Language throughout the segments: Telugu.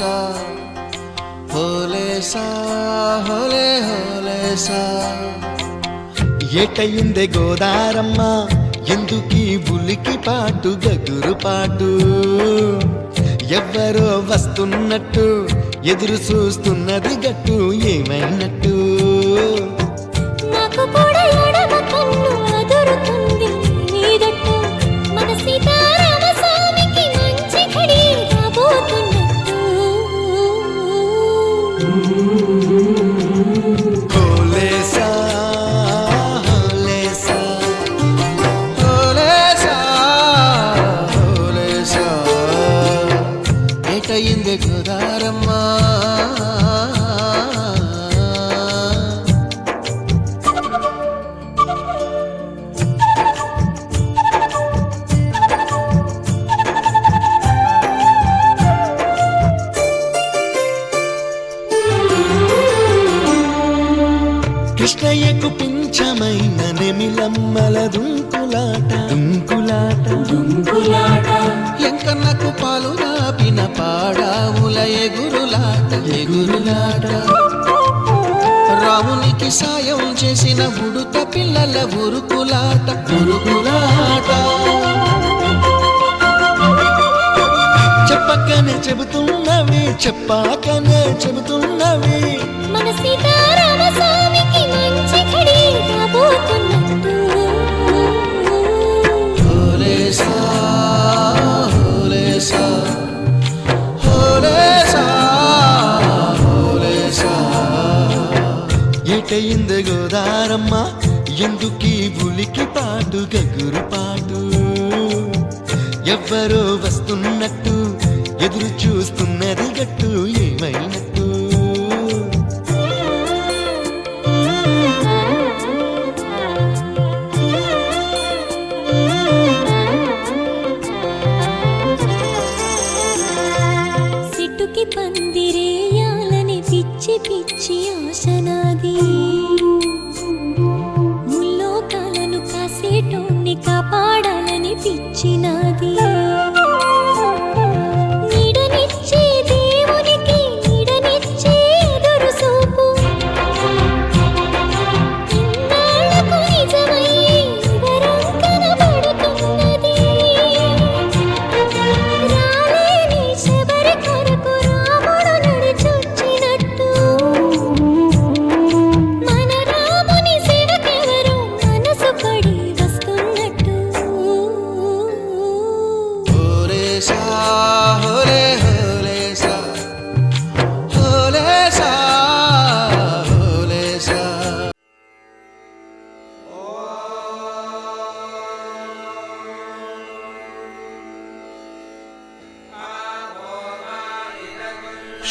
सा సా హోలే హోలే సా ఏటయిందే గోదారమ్మ ఎందుకీ బులికి పాటు గగురు పాటు? ఎవ్వరో వస్తున్నట్టు ఎదురు చూస్తున్నది గట్టు ఏమైనట్టు? కృష్ణయ్యకు పింఛమైన నెమిలమ్మల దుంకులాట. దుంకులాట. ఎంకన్నకు పాలు రాపిన పాడావుల ఎగురులాట ఎగురులాట. రామునికి సాయం చేసిన ఉడుత పిల్లల ఉరుకులాట ఉరుకులాట. చెప్పకనే చెబుతున్నవి చెప్పాకనే చెబుతున్నవి. మన సీతారామ స్వామికి మంచి హోలేసా హోలేసా హోలేసా ఏటయింది గోదారమ్మ ఎందుకీ ఉలికి పాటు గగురు పాటు? ఎవ్వరో వస్తున్నట్టు ఎదురు చూస్తున్నది గట్టు ఏమైనట్టు? సిట్టుకి పందిరేయాలని పిచ్చి పిచ్చి ఆశనాది. ముల్లోకాలను కాసేటోన్ని కాపాడాలని పిచ్చినాది.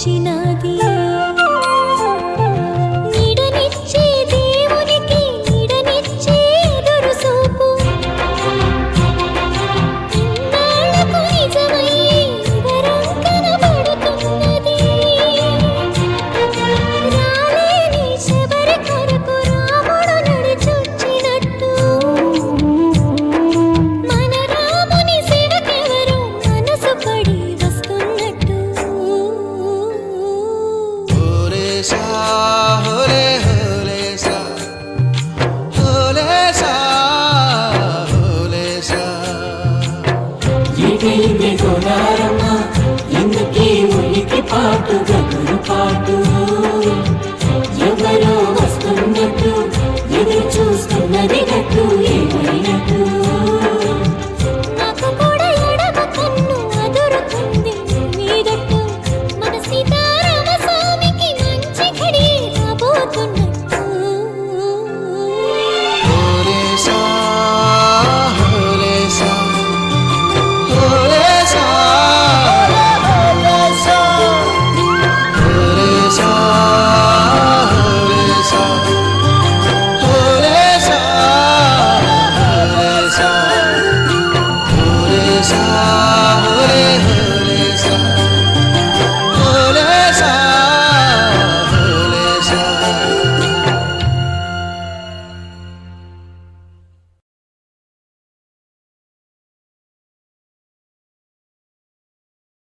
కాపాడాలని పిచ్చినాది